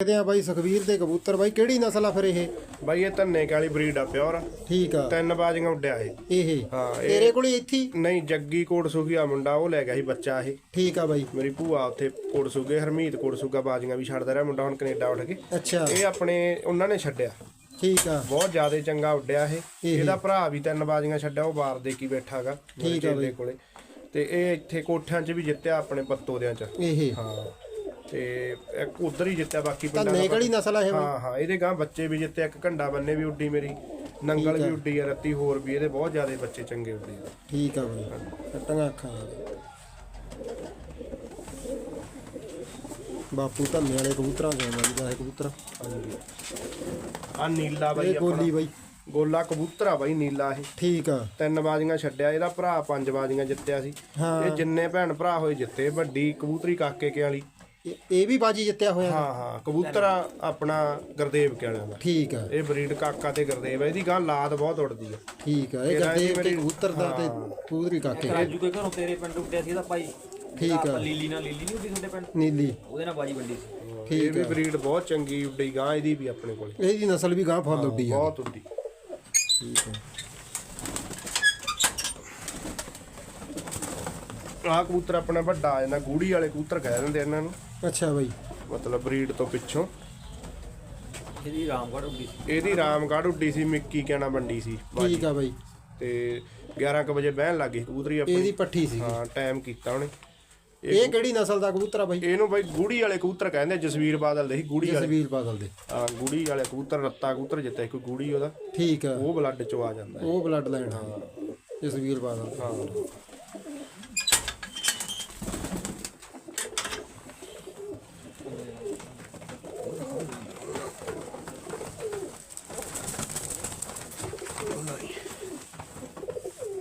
ਦੇਖਦੇ ਆ ਬਾਈ ਸੁਖਵੀਰ ਦੇ ਕਬੂਤਰ ਬਾਈ ਕਿਹੜੀ ਨਸਲ ਆ ਫਿਰ ਇਹ? ਬਾਈ ਇਹ ਧੰਨੇ ਕਾਲੀ ਬਰੀਡ ਆ ਪਿਓਰ। ਠੀਕ ਆ। ਤਿੰਨ ਬਾਜੀਆਂ ਉੱਡਿਆ ਇਹ। ਇਹ? ਹਾਂ, ਇਹ- ਤੇਰੇ ਕੋਲੇ ਇੱਥੇ ਹੀ? ਨਹੀਂ ਜੱਗੀ ਕੋਟ ਸੁਖੀਆ ਮੁੰਡਾ ਉਹ ਲੈ ਗਿਆ ਸੀ ਬੱਚਾ ਇਹ। ਠੀਕ ਆ ਬਾਈ। ਮੇਰੀ ਭੂਆ ਉੱਥੇ ਕੋਟ ਸੁਗੇ ਹਰਮੀਤ ਕੋਟ ਸੁਗਾ ਬਾਜੀਆਂ ਵੀ ਛੱਡਦਾ ਰਿਹਾ ਮੁੰਡਾ ਹੁਣ ਕੈਨੇਡਾ ਉੱਠ ਕੇ। ਅੱਛਾ। ਇਹ ਆਪਣੇ ਉਹਨਾਂ ਨੇ ਛੱਡਿਆ। ਠੀਕ ਆ। ਬਹੁਤ ਜ਼ਿਆਦਾ ਚੰਗਾ ਉੱਡਿਆ ਇਹ। ਇਹ। ਇਹਦਾ ਭਰਾ ਵੀ ਤਿੰਨ ਬਾਜੀਆਂ ਛੱਡਿਆ ਉਹ ਬਾਰ ਦੇ ਕੀ ਬੈਠਾਗਾ ਠੀਕ ਆ ਬਈ। ਕੋਲੇ। ਤੇ ਇਹ ਇੱਥੇ ਕੋਠਿਆਂ 'ਚ ਵੀ ਜਿੱਤਿਆ ਆਪਣੇ ਪੱਤੋਦਿਆਂ 'ਚ। ਇਹ? ਹਾਂ। ਤੇ ਇੱਕ ਉਧਰ ਹੀ ਜਿੱਤਿਆ ਬਾਕੀ ਤਾਂ ਪਿੰਡਾਂ ਦਾ ਕਿਹੜੀ ਨਸਲ ਆ ਇਹ ਬਾਈ ਹਾਂ ਹਾਂ ਇਹਦੇ ਗਾਂ ਬੱਚੇ ਵੀ ਜਿੱਤੇ ਇੱਕ ਘੰਡਾ ਬੰਨੇ ਵੀ ਉੱਡੀ ਮੇਰੀ। ਨੰਗਲ। ਵੀ ਉੱਡੀ ਆ ਰੱਤੀ ਹੋਰ ਵੀ ਇਹਦੇ ਬਹੁਤ ਜ਼ਿਆਦਾ ਬੱਚੇ ਚੰਗੇ ਉੱਡੇ ਆ। ਠੀਕ ਆ ਬਾਈ। ਕੱਟੀਆਂ ਅੱਖਾਂ ਬਾਪੂ ਧੰਨੇ ਵਾਲੇ ਕਬੂਤਰਾਂ ਚੋਂ ਦਾ ਇਹ ਕਬੂਤਰ। ਆ ਨੀਲਾ ਬਾਈ ਇਹ ਗੋਲੀ ਬਾਈ। ਗੋਲਾ ਕਬੂਤਰ ਆ ਬਾਈ ਨੀਲਾ ਇਹ। ਠੀਕ ਆ। ਤਿੰਨ ਬਾਜ਼ੀਆਂ ਛੱਡਿਆ ਇਹਦਾ ਭਰਾ ਪੰਜ ਬਾਜ਼ੀਆਂ ਜਿੱਤਿਆ ਸੀ। ਹਾਂ। ਇਹ ਜਿੰਨੇ ਭੈਣ ਭਰਾ ਹੋਏ ਜਿੱਤੇ ਵੱਡੀ ਕਬੂਤਰੀ ਕਾਕੇ ਕੇ ਵਾਲੀ। ਇਹ- ਇਹ ਵੀ ਬਾਜੀ ਜਿੱਤਿਆ ਹੋਇਆ। ਹਾਂ ਹਾਂ ਕਬੂਤਰ ਆ ਆਪਣਾ ਗੁਰਦੇਵ ਕੇ ਵਾਲਿਆਂ ਦਾ। ਠੀਕ ਆ। ਇਹ ਬਰੀਡ ਕਾਕਾ ਤੇ ਗੁਰਦੇਵ ਆ ਇਹਦੀ ਗਾਂ ਲਾਦ ਬਹੁਤ ਉੱਡਦੀ ਆ। ਠੀਕ ਆ ਇਹ ਇਹਦਾ ਤੇ ਮੇਰੀ- ਕਬੂਤਰ ਦਾ ਤੇ ਕਬੂਤਰੀ ਕਾਕੇ। ਰਾਜੂ ਕੇ ਘਰੋਂ ਤੇਰੇ ਪਿੰਡ ਉੱਡਿਆ ਸੀ ਇਹਦਾ ਭਾਈ। ਠੀਕ ਆ। ਲੀਲੀ ਨਾਲ ਲੀਲੀ ਨਹੀਂ ਉੱਡੀ ਤੁਹਾਡੇ ਪਿੰਡ? ਨੀਲੀ। ਉਹਦੇ ਨਾਲ ਬਾਜੀ ਵੱਡੀ ਸੀ। ਇਹ ਠੀਕ ਵੀ ਬਰੀਡ ਬਹੁਤ ਚੰਗੀ ਉੱਡੀ ਗਾਂ ਇਹਦੀ ਵੀ ਆਪਣੇ ਕੋਲੇ। ਇਹਦੀ ਨਸਲ ਵੀ ਗਾਂ ਫੁੱਲ ਉੱਡੀ ਆ। ਬਹੁਤ ਉੱਡੀ। ਠੀਕ ਆ। ਆਹ ਕਬੂਤਰ ਆਪਣਾ ਵੱਡਾ ਆ ਜਾਂਦਾ ਗੂੜੀ ਵਾਲੇ ਕਬੂਤਰ ਕਹਿ ਦਿੰਦੇ ਇਹਨਾਂ ਨੂੰ। ਅੱਛਾ ਬਾਈ। ਮਤਲਬ ਬਰੀਡ ਤੋਂ ਪਿੱਛੋਂ। ਇਹਦੀ ਰਾਮਗੜ੍ਹ ਉੱਡੀ ਸੀ। ਇਹਦੀ ਰਾਮਗੜ੍ਹ ਉੱਡੀ ਸੀ ਮਿੱਕੀ ਕਹਿਣਾ ਮੰਡੀ ਸੀ ਬਾਜੀ। ਠੀਕ ਆ ਬਾਈ। ਤੇ 11 ਕੁ ਵਜੇ ਬਹਿਣ ਲੱਗੀ ਕਬੂਤਰੀ ਆਪਣੀ। ਇਹਦੀ ਪੱਠੀ ਸੀ ਹਾਂ ਟਾਈਮ ਕੀਤਾ ਉਹਨੇ। ਇਹ ਕਿਹੜੀ ਨਸਲ ਦਾ ਕਬੂਤਰ ਆ ਬਾਈ? ਇਹਨੂੰ ਬਾਈ ਗੂੜੀ ਵਾਲੇ ਕਬੂਤਰ ਕਹਿੰਦੇ ਆ, ਜਸਵੀਰ ਬਾਦਲ ਦੇ। ਸੀ ਗੂੜੀ ਵਾਲੇ ਜਸਵੀਰ ਬਾਦਲ ਦੇ। ਹਾਂ ਗੂੜੀ ਵਾਲੇ ਕਬੂਤਰ ਰੱਤਾ ਕਬੂਤਰ ਜਿੱਤੇ ਕੋਈ ਗੂੜੀ ਉਹਦਾ। ਠੀਕ ਆ। ਉਹ ਬਲੱਡ ਚੋਂ ਆ ਜਾਂਦਾ ਹੈ। ਉਹ ਬਲੱਡ ਲਾਈਨ ਆ। ਜਸਵੀਰ ਬਾਦਲ। ਹਾਂ।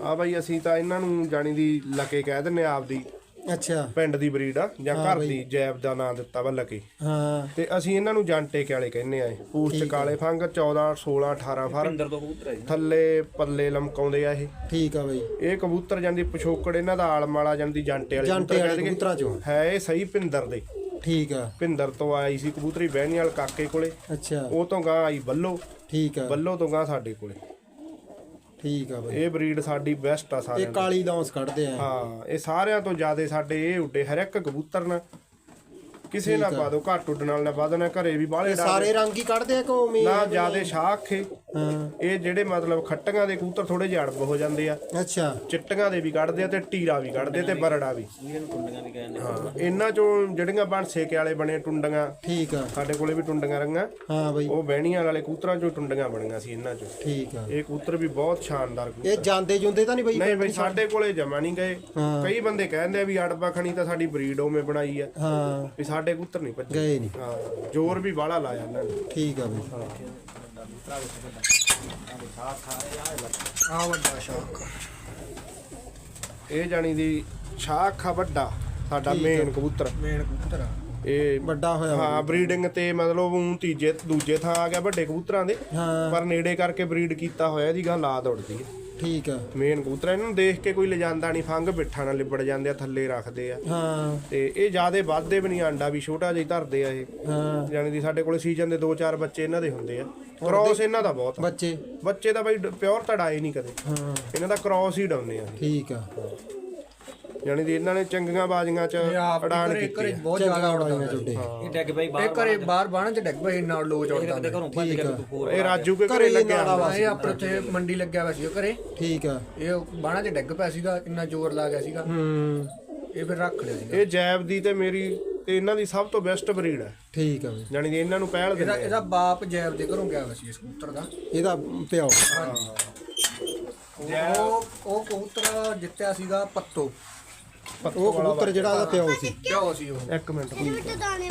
ਆ ਬਾਈ ਅਸੀਂ ਤਾਂ ਇਹਨਾਂ ਨੂੰ ਜਾਣੀ ਦੀ ਲਕੇ ਕਹਿ ਦਿੰਨੇ ਆ ਆਪਦੀ ਅੱਛਾ। ਪਿੰਡ ਦੀ ਬਰੀਡ ਆ ਜਾਂ ਘਰ ਦੀ ਜੈਬ ਦਾ ਨਾਂ ਦਿੱਤਾ ਵਾ ਲਕੇ। ਹਾਂ। ਤੇ ਅਸੀਂ ਇਹਨਾਂ ਨੂੰ ਜਾਂਟੇ ਵਾਲੇ ਕਹਿੰਨੇ ਆ ਇਹ। ਪੂਛ ਚ ਕਾਲੇ ਫੰਗ 14 16 18 ਫਰ। ਪਿੰਦਰ ਤੋਂ ਕਬੂਤਰ ਹੈ ਜੀ। ਥੱਲੇ ਪੱਲੇ ਲਮਕਾਉਂਦੇ ਆ ਇਹ। ਠੀਕ ਆ ਬਾਈ। ਇਹ ਕਬੂਤਰ ਜਾਂਦੀ ਪਿਛੋਕੜ ਇਹਨਾਂ ਦਾ ਆਲਮ ਵਾਲਾ ਜਾਂਦੀ ਜਾਂਟੇ ਵਾਲੇ ਜਾਂਟੇ ਵਾਲੇ ਕਹਿੰਦੇ ਕਬੂਤਰਾਂ ਚੋਂ। ਹੈ ਇਹ ਸਹੀ ਪਿੰਦਰ ਦੇ। ਠੀਕ ਆ। ਪਿੰਦਰ ਤੋਂ ਆਈ ਸੀ ਕਬੂਤਰੀ ਬਹਿਣੀ ਵਾਲ ਕਾਕੇ ਕੋਲੇ। ਅੱਛਾ। ਉਹ ਤੋਂ ਗਾਂ ਆਈ ਬੱਲੋ। ਠੀਕ ਆ। ਬੱਲੋ ਤੋਂ ਗਾਂ ਸਾਡੇ ਕੋਲੇ। ਠੀਕ ਆ ਬਾਈ। ਇਹ ਬਰੀਡ ਸਾਡੀ ਬੈਸਟ ਆ ਇਹ ਸਾਰਿਆਂ ਕਾਲੀ ਲੌਂਸ ਕੱਢਦੇ ਆ। ਹਾਂ ਇਹ ਸਾਰਿਆਂ ਤੋਂ ਜ਼ਿਆਦਾ ਸਾਡੇ ਇਹ ਉੱਡੇ ਹਰ ਇੱਕ ਕਬੂਤਰ ਨਾ ਕਿਸੇ ਨਾ ਪਾ ਦੋ ਘੱਟ ਉੱਡਣ ਨਾਲ ਨਾ ਵੱਧ ਨਾ ਘਰੇ ਵੀ ਬਾਹਲੇ ਡਾਲ ਸਾਰੇ ਰੰਗ ਹੀ ਕੱਢਦੇ ਆ ਕਿ ਉਵੇਂ ਹੀ ਨਾ? ਜ਼ਿਆਦੇ ਸ਼ਾਖੇ ਹਾਂ। ਇਹ ਜਿਹੜੇ ਮਤਲਬ ਖੱਟੀਆਂ ਦੇ ਕਬੂਤਰ ਥੋੜੇ ਜਿਹੇ ਅੜਬ ਹੋ ਜਾਂਦੇ ਆ। ਅੱਛਾ। ਚਿੱਟੀਆਂ ਦੇ ਵੀ ਕੱਢਦੇ ਆ ਤੇ ਟੀਰਾ ਵੀ ਕੱਢਦੇ ਤੇ ਬਰੜਾ ਵੀ। ਇਹਨਾਂ ਨੂੰ ਕੁੰਡੀਆਂ ਵੀ ਕਹਿੰਦੇ ਹਾਂ ਇਹਨਾਂ ਚੋਂ ਜਿਹੜੀਆਂ ਬਣ ਸੇਕੇ ਵਾਲੇ ਬਣੇ ਟੁੰਡੀਆਂ। ਠੀਕ ਆ। ਸਾਡੇ ਕੋਲੇ ਵੀ ਟੁੰਡੀਆਂ ਰੰਗਾਂ ਹਾਂ ਬਾਈ। ਉਹ ਬਹਿਣੀਆਂ ਵਾਲੇ ਕਬੂਤਰਾਂ ਚੋਂ ਟੁੰਡੀਆਂ ਬਣੀਆਂ ਸੀ ਇਹਨਾਂ ਚੋਂ। ਠੀਕ ਆ। ਇਹ ਕਬੂਤਰ ਵੀ ਬਹੁਤ ਸ਼ਾਨਦਾਰ ਕਬੂਤਰ ਇਹ ਜਾਂਦੇ ਜੁੰਦੇ ਤਾਂ ਨਹੀਂ ਬਾਈ? ਨਹੀਂ ਬਈ ਸਾਡੇ ਕੋਲੇ ਜਮਾ ਨਹੀਂ ਗਏ। ਹਾਂ। ਕਈ ਬੰਦੇ ਕਹਿੰਦੇ ਆ ਵੀ ਅੜਬਾ ਖਣੀ ਤਾਂ ਸਾਡੀ ਬਰੀਡ ਉਵੇਂ ਬਣਾਈ ਆ। ਹਾਂ। ਵੀ ਸਾਡੇ ਕਬੂਤਰ ਨਹੀਂ ਭੱਜੇ। ਗਏ ਨਹੀਂ। ਹਾਂ ਜ਼ੋਰ ਵੀ ਬਾਹਲਾ ਲਾਇਆ ਇਹਨਾਂ ਨੇ। ਠੀਕ ਆ ਬਾਈ। ਆ ਵੱਡਾ ਸ਼ੌਕ ਇਹ ਜਾਣੀ ਦੀ ਸ਼ਾਖ ਆ ਵੱਡਾ ਸਾਡਾ ਮੇਨ ਕਬੂਤਰ। ਮੇਨ ਕਬੂਤਰ ਆ। ਇਹ ਵੱਡਾ ਹੋਇਆ। ਹਾਂ ਬਰੀਡਿੰਗ ਤੇ ਮਤਲਬ ਉਹ ਤੀਜੇ ਦੂਜੇ ਥਾਂ ਆ ਗਿਆ ਵੱਡੇ ਕਬੂਤਰਾਂ ਦੇ। ਪਰ ਨੇੜੇ ਕਰਕੇ ਬਰੀਡ ਕੀਤਾ ਹੋਇਆ ਇਹਦੀ ਗਾਂ ਲਾਦ ਉੜਦੀ ਹੈ ਠੀਕ ਆ। ਮੇਨ ਕਬੂਤਰ ਇਹਨਾਂ ਨੂੰ ਦੇਖ ਕੇ ਕੋਈ ਲਿਜਾਂਦਾ ਨਹੀਂ ਫੰਗ ਬਿੱਠਾ ਨਾਲ ਲਿਬੜ ਜਾਂਦੇ ਆ ਥੱਲੇ ਰੱਖਦੇ ਆ। ਹਾਂ। ਤੇ ਇਹ ਜਿਆਦੇ ਵੱਧਦੇ ਵੀ ਨਹੀਂ ਆਂਡਾ ਵੀ ਛੋਟਾ ਜਿਹਾ ਹੀ ਧਰਦੇ ਆ ਇਹ। ਹਾਂ। ਜਾਣੀ ਦੀ ਸਾਡੇ ਕੋਲੇ ਸੀਜ਼ਨ ਦੇ 2-4 ਬੱਚੇ ਇਹਨਾਂ ਦੇ ਹੁੰਦੇ ਆ। ਕ੍ਰਾਸ ਇਹਨਾਂ ਦਾ ਬਹੁਤ ਆ। ਬੱਚੇ? ਬੱਚੇ ਤਾਂ ਬਈ ਪਿਓਰ ਤਾਂ ਡਾਏ ਨਹੀਂ ਕਦੇ। ਹਾਂ। ਇਹਨਾਂ ਦਾ ਕ੍ਰਾਸ ਹੀ ਡਾਉਨੇ ਆ ਠੀਕ ਆ। ਜਾਣੀ ਦੀ ਇਹਨਾਂ ਨੇ ਚੰਗੀਆਂ ਬਾਜ਼ੀਆਂ ਚ ਅਡਾਨ ਕੀਤੀ। ਬਹੁਤ ਜ਼ਿਆਦਾ ਉਡਾਈਆਂ ਚੁੱਡੇ ਇਹ ਡੈਗ ਬਾਈ ਇਹ ਬਾਹਰ ਘਰੇ ਬਾਹਰ। ਬਾਣ ਚ ਡਿੱਗ ਪਏ ਨਾਲ ਲੋ ਚੜਦਾ ਕਿਤੇ ਘਰੋਂ ਭੱਜ ਗਿਆ ਤੂੰ ਹੋਰ ਇਹ ਰਾਜੂ ਕੇ ਘਰੇ ਹੀ ਲੱਗਿਆ ਵਾ। ਇਹ ਆਪਣੇ ਉੱਥੇ ਮੰਡੀ ਲੱਗਿਆ ਹੋਇਆ ਸੀ ਉਹ ਘਰੇ। ਠੀਕ ਆ। ਇਹ ਬਾਣਾ ਚ ਡਿੱਗ ਪਿਆ ਸੀਗਾ ਇੰਨਾ ਜ਼ੋਰ ਲਾ ਗਿਆ ਸੀਗਾ। ਹੂੰ। ਇਹ ਫਿਰ ਰੱਖ ਲਿਆ ਸੀਗਾ। ਇਹ ਜੈਬ ਦੀ ਤੇ ਮੇਰੀ ਤੇ ਇਹਨਾਂ ਦੀ ਸਭ ਤੋਂ ਬੈਸਟ ਬਰੀਡ ਹੈ। ਠੀਕ ਆ ਜਾਣੀ ਦੀ ਇਹਨਾਂ ਨੂੰ ਪਹਿਲ ਇਹਦਾ ਦਿੰਦੇ। ਇਹਦਾ ਬਾਪ ਜੈਬ ਦੇ ਘਰੋਂ ਗਿਆ ਹੋਇਆ ਸੀ ਇਸ ਕਬੂਤਰ ਦਾ। ਇਹਦਾ ਪਿਓ। ਉਹ ਉਹ ਕਬੂਤਰ ਜਿੱਤਿਆ ਸੀਗਾ ਪੱਤੋ। ਉਹ ਕਬੂਤਰ ਜਿਹੜਾ ਉਹਦਾ ਪਿਓ ਸੀ। ਕਿਉਂ ਸੀ ਉਹ। ਇੱਕ ਮਿੰਟ।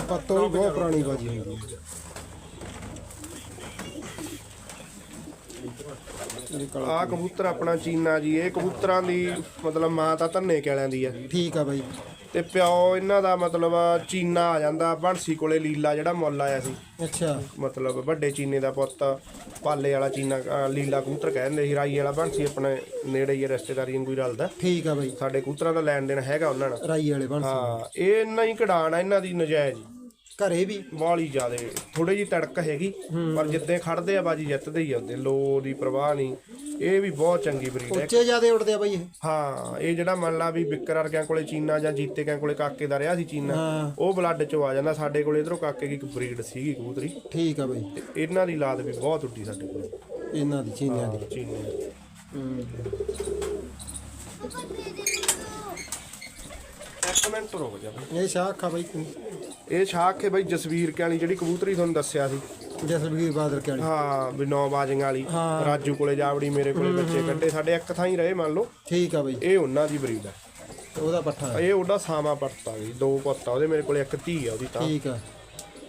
ਪੱਤੋ ਵੀ ਬਹੁਤ ਪੁਰਾਣੀ ਬਾਜੀ ਹੈ। ਆਹ ਕਬੂਤਰ ਆਪਣਾ ਚੀਨਾ ਜੀ ਇਹ ਕਬੂਤਰਾਂ ਦੀ ਮਤਲਬ ਮਾਂ ਤਾਂ ਧੰਨੇ ਕਿਲਿਆਂ ਦੀ ਆ। ਠੀਕ ਆ ਬਾਈ। ਤੇ ਪਿਓ ਇਹਨਾਂ ਦਾ ਮਤਲਬ ਚੀਨਾ ਆ ਜਾਂਦਾ ਬੰਸੀ ਕੋਲੇ ਲੀਲਾ ਜਿਹੜਾ ਮੁੱਲ ਆਇਆ ਸੀ। ਅੱਛਾ। ਮਤਲਬ ਵੱਡੇ ਚੀਨੇ ਦਾ ਪੁੱਤ ਪਾਲੇ ਵਾਲਾ ਚੀਨਾ ਅਹ ਲੀਲਾ ਕਬੂਤਰ ਕਹਿੰਦੇ ਸੀ ਰਾਈ ਵਾਲਾ ਬੰਸੀ ਆਪਣੇ ਨੇੜੇ ਹੀ ਆ, ਰਿਸ਼ਤੇਦਾਰੀ ਨੂੰ ਕੋਈ ਰਲਦਾ। ਠੀਕ ਆ ਬਾਈ। ਸਾਡੇ ਕਬੂਤਰਾਂ ਦਾ ਲੈਣ ਦੇਣ ਹੈਗਾ ਉਹਨਾਂ ਨਾਲ। ਰਾਈ ਵਾਲੇ ਬਣ ਹਾਂ ਇਹ ਇੰਨਾ ਹੀ ਕਢਾਣ ਆ ਇਹਨਾਂ ਦੀ ਨਜਾਇਜ਼। ਘਰੇ ਵੀ। ਬਾਲੀ ਜ਼ਿਆਦੇ ਥੋੜੀ ਜੀ ਤੜਕ ਹੈਗੀ ਪਰ ਜਿੱਦੇ ਖੜਦੇ ਆ ਬਾਜੀ ਜਿੱਤਦੇ ਹੀ ਆਉਂਦੇ ਲੋ ਦੀ ਪ੍ਰਵਾਹ ਨਹੀਂ। ਇਹ ਵੀ ਬਹੁਤ ਚੰਗੀ ਬਰੀਡ ਹੈ। ਉੱਚੇ ਜਿਆਦੇ ਉੱਡਦੇ ਆ ਬਾਈ ਇਹ। ਹਾਂ ਇਹ ਜਿਹੜਾ ਮੰਨ ਲਾ ਵੀ ਵਿਕਰ ਵਰਗਿਆਂ ਕੋਲੇ ਚੀਨਾ ਜਾਂ ਜੀਤੇ ਕਿਆਂ ਕੋਲੇ ਕਾਕੇ ਦਾ ਰਿਹਾ ਸੀ ਚੀਨਾ। ਉਹ ਬਲੱਡ ਚੋਂ ਆ ਜਾਂਦਾ। ਸਾਡੇ ਕੋਲੇ ਇਧਰੋਂ ਕਾਕੇ ਦੀ ਇੱਕ ਬਰੀਡ ਸੀਗੀ ਕਬੂਤਰੀ। ਠੀਕ ਆ ਬਾਈ। ਇਹਨਾਂ ਦੀ ਲਾਦ ਵੀ ਬਹੁਤ ਉੱਡੀ ਸਾਡੇ ਕੋਲੇ। ਇਹਨਾਂ ਦੀ ਚੀਨਿਆਂ ਦੀ। ਚੀਨੇ ਹੂੰ। ਇੱਕ ਮਿੰਟ ਰੁਕ ਜਾ। ਇਹ ਸ਼ਾਖ ਆ ਬਾਈ। ਇਹ ਸ਼ਾਖ ਹੈ ਬਈ ਜਸਵੀਰ ਕੇ ਵਾਲੀ ਜਿਹੜੀ ਕਬੂਤਰੀ ਤੁਹਾਨੂੰ ਦੱਸਿਆ ਸੀ। ਜਸਵੀਰ ਬਾਦਲ ਕੇ ਵਾਲੀ ਹਾਂ ਵੀ ਨੌ ਬਾਜੀਆਂ ਵਾਲੀ। ਹਾਂ। ਰਾਜੂ ਕੋਲੇ ਜਾਵੜੀ ਮੇਰੇ ਕੋਲੇ ਬੱਚੇ ਕੱਢੇ ਸਾਡੇ ਇੱਕ ਥਾਂ ਹੀ ਰਹੇ ਮੰਨ ਲਓ। ਠੀਕ ਆ ਬਾਈ। ਇਹ ਉਹਨਾਂ ਦੀ ਬਰੀਡ ਹੈ। ਉਹਦਾ ਪੱਠਾ। ਇਹ ਉਹਦਾ ਸਾਮਾ ਪੜਤਾ ਗਈ ਦੋ ਪੁੱਤ ਉਹਦੇ ਮੇਰੇ ਕੋਲੇ ਇੱਕ ਧੀ ਆ ਉਹਦੀ ਤਾਂ। ਠੀਕ ਆ।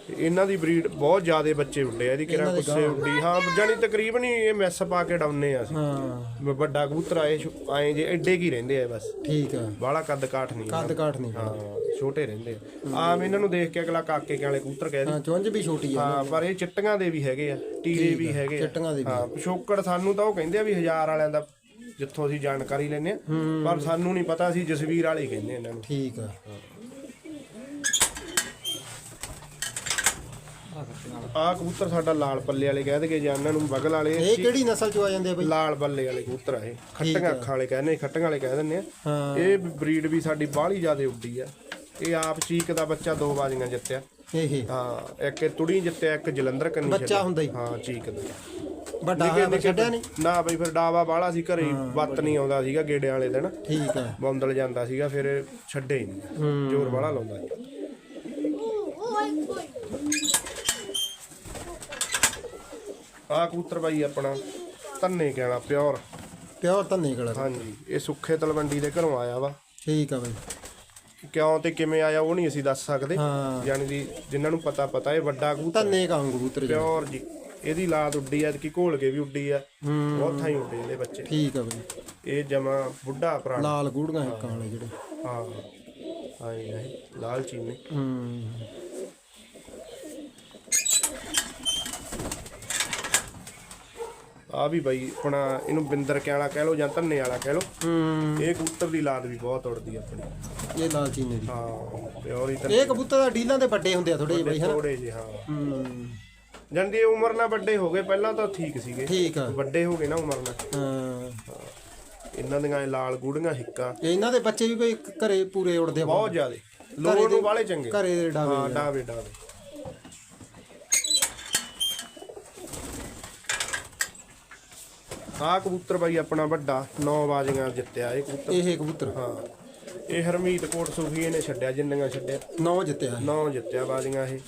ਤੇ ਇਹਨਾਂ ਦੀ ਬਰੀਡ ਬਹੁਤ ਜ਼ਿਆਦੇ ਬੱਚੇ ਉੱਡੇ ਆ ਇਹਦੀ ਦੇ ਗੁੱਸੇ ਉੱਡੀ ਹਾਂ ਜਾਨੀ ਤਕਰੀਬਨ ਹੀ ਇਹ ਮੈਸ ਪਾ ਕੇ ਡਾਉਨੇ ਆ ਅਸੀਂ। ਹਾਂ। ਬ- ਵੱਡਾ ਕਬੂਤਰ ਆਏ ਆਏ ਜੇ ਐਡੇ ਕੀ ਰਹਿੰਦੇ ਆ ਬਸ। ਠੀਕ ਆ। ਬਾਹਲਾ ਕੱਦ ਕਾਠ ਨਹੀਂ। ਕੱਦ ਕਾਠ ਨਹੀਂ। ਹਾਂ ਛੋਟੇ ਰਹਿੰਦੇ ਆ। ਆਮ ਇਹਨਾਂ ਨੂੰ ਦੇਖ ਕੇ ਅਗਲਾ ਕਾਕੇ ਕੇ ਵਾਲੇ ਕਬੂਤਰ ਕਹਿ ਹਾਂ ਚੁੰਝ ਵੀ ਛੋਟੀ ਆ। ਹਾਂ ਪਰ ਇਹ ਚਿੱਟੀਆਂ ਦੇ ਵੀ ਹੈਗੇ ਆ ਟੀਰੇ ਵੀ ਹੈਗੇ ਆ। ਚਿੱਟੀਆਂ ਦੇ ਵੀ। ਹਾਂ ਪਿਛੋਕੜ ਸਾਨੂੰ ਤਾਂ ਉਹ ਕਹਿੰਦੇ ਆ ਵੀ ਹਜ਼ਾਰ ਵਾਲਿਆਂ ਦਾ ਜਿੱਥੋਂ ਅਸੀਂ ਜਾਣਕਾਰੀ ਲੈਨੇ ਆ ਪਰ ਸਾਨੂੰ ਨਹੀਂ ਪਤਾ ਸੀ ਜਸਵੀਰ ਵਾਲੇ ਕਹਿੰਦੇ ਇਹਨਾਂ ਨੂੰ। ਠੀਕ ਆ। ਆਹ ਕਬੂਤਰ ਸਾਡਾ ਲਾਲ ਪੱਲੇ ਵਾਲੇ ਕਹਿ ਦਗੇ ਜਾਂ ਇਹਨਾਂ ਨੂੰ ਬਗਲ ਵਾਲੇ ਇਹ ਕਿਹੜੀ ਨਸਲ ਚੋਂ ਆ ਜਾਂਦੇ ਆ ਬਾਈ? ਲਾਲ ਬੱਲੇ ਵਾਲੇ ਕਬੂਤਰ ਆ ਇਹ। ਖੱਟੀਆਂ ਅੱਖਾਂ ਵਾਲੇ ਕਹਿੰਦੇ ਖੱਟੀਆਂ ਵਾਲੇ ਕਹਿ ਦਿੰਦੇ ਆ। ਹਾਂ। ਇਹ ਬਰੀਡ ਵੀ ਸਾਡੀ ਬਾਹਲੀ ਜ਼ਿਆਦਾ ਉੱਡੀ ਆ। ਇਹ ਆਪ ਚੀਕ ਦਾ ਬੱਚਾ ਦੋ ਬਾਜ਼ੀਆਂ ਜਿੱਤਿਆ। ਇਹ। ਹਾਂ ਇੱਕ ਇਹ ਤੁੜੀ ਜਿੱਤਿਆ ਇੱਕ ਜਲੰਧਰ ਕੰਨੀ ਬੱਚਾ। ਹੁੰਦਾ ਹੀ। ਹਾਂ ਚੀਕ ਦਾ। ਵੱਡਾ ਮੈਂ ਛੱਡਿਆ ਨਹੀਂ ਨਾ ਬਈ ਫਿਰ ਡਾਵਾ ਬਾਹਲਾ ਸੀ ਘਰੇ ਹੀ, ਵੱਤ ਨਹੀਂ ਆਉਂਦਾ ਸੀਗਾ ਗੇੜਿਆਂ ਵਾਲੇ ਦਿਨ। ਠੀਕ ਆ। ਬੌਂਦਲ ਜਾਂਦਾ ਸੀਗਾ ਫਿਰ ਛੱਡੇ ਹੀ ਨਹੀਂ। ਜ਼ੋਰ ਬਾਹਲਾ ਲਾਉਂਦਾ ਸੀ। ਆਹ ਕਬੂਤਰ ਬਾਈ ਆਪਣਾ ਧੰਨੇ ਕਹਿਣਾ ਪਿਓਰ। ਪਿਓਰ ਧੰਨੇ ਕਲਰ ਹਾਂਜੀ ਇਹ ਸੁੱਖੇ ਤਲਵੰਡੀ ਦੇ ਘਰੋਂ ਆਇਆ ਵਾ। ਠੀਕ ਆ ਬਾਈ। ਕਿਉਂ ਤੇ ਕਿਵੇਂ ਆਇਆ ਉਹ ਨਹੀਂ ਅਸੀਂ ਦੱਸ ਸਕਦੇ। ਹਾਂ। ਯਾਨੀ ਦੀ ਜਿਨ੍ਹਾਂ ਨੂੰ ਪਤਾ ਪਤਾ ਇਹ ਵੱਡਾ ਕਬੂਤਰ ਧੰਨੇ ਕਾਂਗ ਕਬੂਤਰ ਜੀ? ਪਿਓਰ ਜੀ। ਇਹਦੀ ਲਾਤ ਉੱਡੀ ਆ ਕਿ ਘੋਲ ਕੇ ਵੀ ਉੱਡੀ ਆ। ਹੂੰ। ਬਹੁਤ ਥਾਈ ਉੱਡੇ ਇਹਦੇ ਬੱਚੇ। ਠੀਕ ਆ ਬਾਈ। ਇਹ ਜਮਾ ਬੁੱਢਾ ਪੁਰਾਣਾ। ਲਾਲ ਗੂੜੀਆਂ ਹਿੱਕਾਂ ਵਾਲੇ ਜਿਹੜੇ। ਹਾਂ। ਆਏ ਆਏ ਲਾਲ ਚੀਨੇ। ਹੂੰ। ਆ ਵੀ ਬਾਈ ਆਪਣਾ ਇਹਨੂੰ ਬਿੰਦਰ ਕੇ ਵਾਲਾ ਕਹਿ ਲਓ ਜਾਂ ਧੰਨੇ ਵਾਲਾ ਕਹਿ ਲਓ। ਹੂੰ। ਇਹ ਕਬੂਤਰ ਦੀ ਲਾਤ ਵੀ ਬਹੁਤ ਉੜਦੀ ਆ ਆਪਣੀ। ਇਹ ਲਾਲ ਚੀਨੇ ਦੀ। ਹਾਂ ਪਿਓਰ ਹੀ ਇਹ ਕਬੂਤਰ ਦਾ ਡੀਲਾਂ ਦੇ ਵੱਡੇ ਹੁੰਦੇ ਆ ਥੋੜੇ ਜਿਹੇ ਬਾਈ ਹਨਾ? ਥੋੜੇ ਜਿਹੇ ਹਾਂ। ਹੂੰ। ਜਨ ਦੀ ਉਮਰ ਨਾਲ ਵੱਡੇ ਹੋ ਗਏ ਪਹਿਲਾਂ ਤਾਂ ਠੀਕ ਸੀਗੇ। ਠੀਕ ਆ। ਵੱਡੇ ਹੋ ਗਏ ਨਾ ਉਮਰ ਨਾਲ। ਹਾਂ। ਇਹਨਾਂ ਦੀਆਂ ਇਹ ਲਾਲ ਗੂੜੀਆਂ ਹਿੱਕਾਂ। ਇਹ ਇਹਨਾਂ ਦੇ ਬੱਚੇ ਵੀ ਕੋਈ ਘਰੇ ਪੂਰੇ ਉੜਦੇ ਆ ਬਹੁਤ ਜ਼ਿਆਦੇ। ਲੋੜ ਨੂੰ ਵਾਲੇ ਚੰਗੇ। ਘਰੇ ਦੇ ਡਾਵੇ ਹਾਂ ਡਾਵੇ ਡਾਵੇ। ਆਹ ਕਬੂਤਰ ਬਾਈ ਆਪਣਾ ਵੱਡਾ 9 ਬਾਜ਼ੀਆਂ ਜਿੱਤਿਆ ਇਹ ਕਬੂਤਰ। ਇਹ ਕਬੂਤਰ? ਹਾਂ। ਇਹ ਹਰਮੀਤ ਕੋਟ ਸੁਖੀ ਇਹਨੇ ਛੱਡਿਆ ਜਿੰਨੀਆਂ ਛੱਡਿਆ। ਨੌ ਜਿੱਤਿਆ 9 ਜਿੱਤਿਆ ਬਾਜ਼ੀਆਂ ਇਹ।